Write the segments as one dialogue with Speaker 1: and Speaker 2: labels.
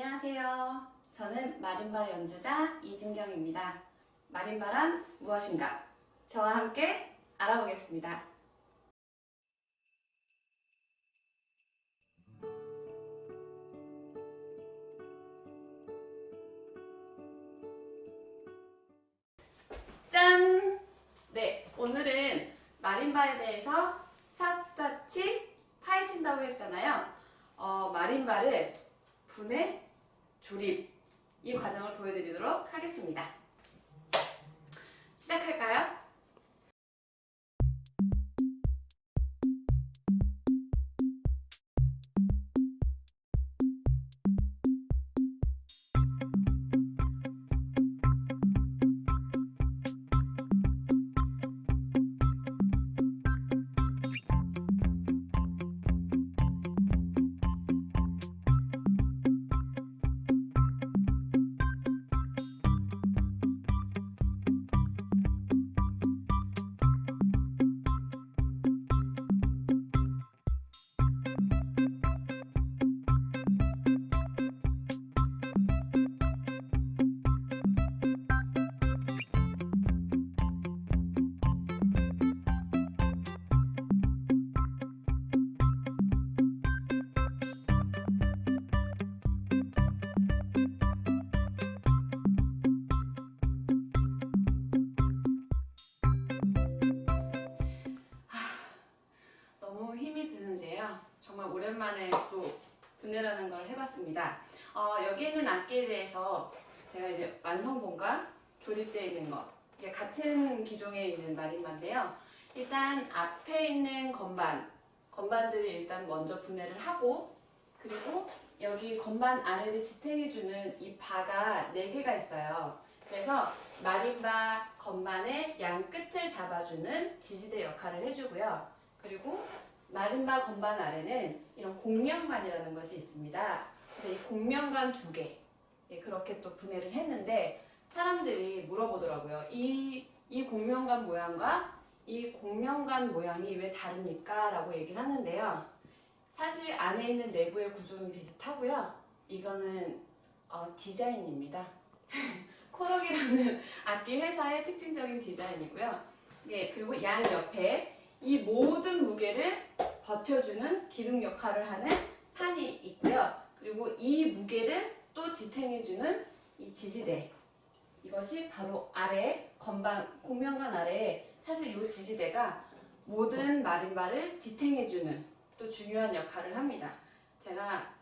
Speaker 1: 안녕하세요. 저는 마림바 연주자 이진경입니다. 마림바란 무엇인가? 저와 함께 알아보겠습니다. 짠! 네, 오늘은 마림바에 대해서 샅샅이 파헤친다고 했잖아요. 어, 마림바를 분해, 조립 이 과정을 보여드리도록 하겠습니다. 시작할까요? 힘이 드는데요. 정말 오랜만에 또 분해라는 걸 해봤습니다. 어, 여기 있는 악기에 대해서 제가 이제 완성본과 조립되어 있는 것 이게 같은 기종에 있는 마림바인데요. 일단 앞에 있는 건반 건반들을 일단 먼저 분해를 하고 그리고 여기 건반 아래를 지탱해주는 이 바가 4개가 있어요. 그래서 마림바 건반의 양 끝을 잡아주는 지지대 역할을 해주고요. 그리고 마림바 건반 아래는 이런 공명관이라는 것이 있습니다. 이 공명관 두 개, 예, 그렇게 또 분해를 했는데 사람들이 물어보더라고요. 이, 이 공명관 모양과 이 공명관 모양이 왜 다릅니까? 라고 얘기를 하는데요. 사실 안에 있는 내부의 구조는 비슷하고요. 이거는 어, 디자인입니다. 코럭이라는 악기 회사의 특징적인 디자인이고요. 예, 그리고 양 옆에 이 모든 무게를 버텨주는 기둥 역할을 하는 판이 있고요. 그리고 이 무게를 또 지탱해주는 이 지지대. 이것이 바로 아래 건반 공명관 아래에 사실 이 지지대가 모든 마림바를 지탱해주는 또 중요한 역할을 합니다. 제가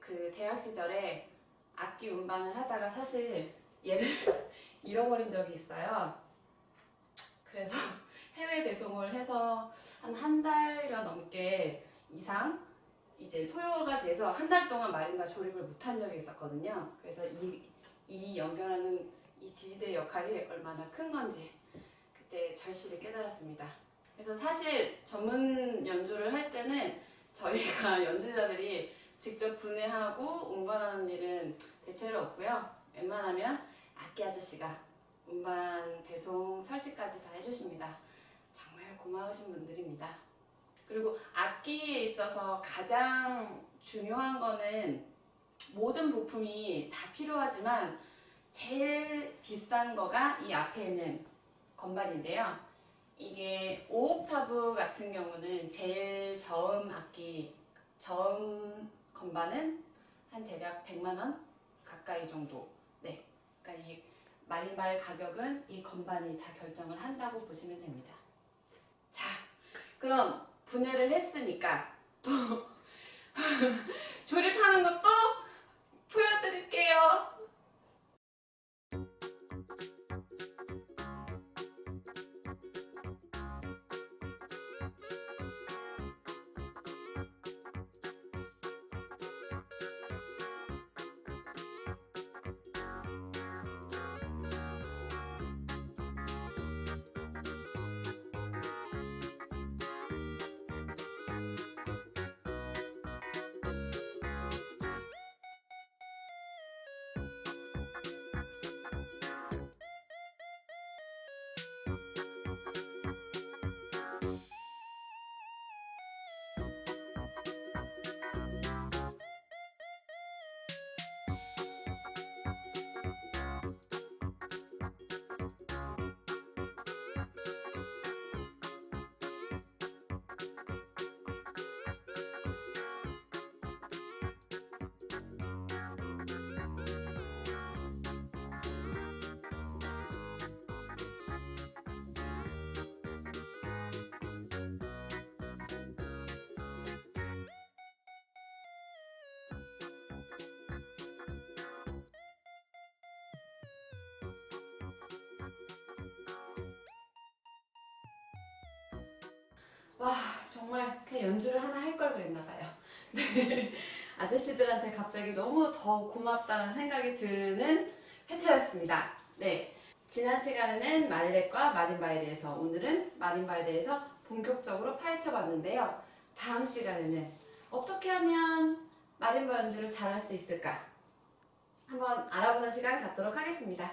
Speaker 1: 그 대학 시절에 악기 운반을 하다가 사실 얘를 잃어버린 적이 있어요. 그래서 해외 배송을 해서 한 한 달여 넘게 이상 이제 소요가 돼서 한 달 동안 마림바 조립을 못한 적이 있었거든요. 그래서 이, 이 연결하는 이 지지대 역할이 얼마나 큰 건지 그때 절실히 깨달았습니다. 그래서 사실 전문 연주를 할 때는 저희가 연주자들이 직접 분해하고 운반하는 일은 대체로 없고요. 웬만하면 악기 아저씨가 운반, 배송, 설치까지 다 해주십니다. 고마우신 분들입니다. 그리고 악기에 있어서 가장 중요한 거는 모든 부품이 다 필요하지만 제일 비싼 거가 이 앞에 있는 건반인데요. 이게 5옥타브 같은 경우는 제일 저음 악기, 저음 건반은 한 대략 100만 원 가까이 정도. 네. 그러니까 이 마림바의 가격은 이 건반이 다 결정을 한다고 보시면 됩니다. 자, 그럼 분해를 했으니까 또 조립하는 것도 보여드릴게요. 와 정말 그냥 연주를 하나 할 걸 그랬나 봐요. 네. 아저씨들한테 갑자기 너무 더 고맙다는 생각이 드는 회차였습니다. 네. 지난 시간에는 말렛과 마림바에 대해서 오늘은 마림바에 대해서 본격적으로 파헤쳐 봤는데요. 다음 시간에는 어떻게 하면 마림바 연주를 잘할 수 있을까? 한번 알아보는 시간 갖도록 하겠습니다.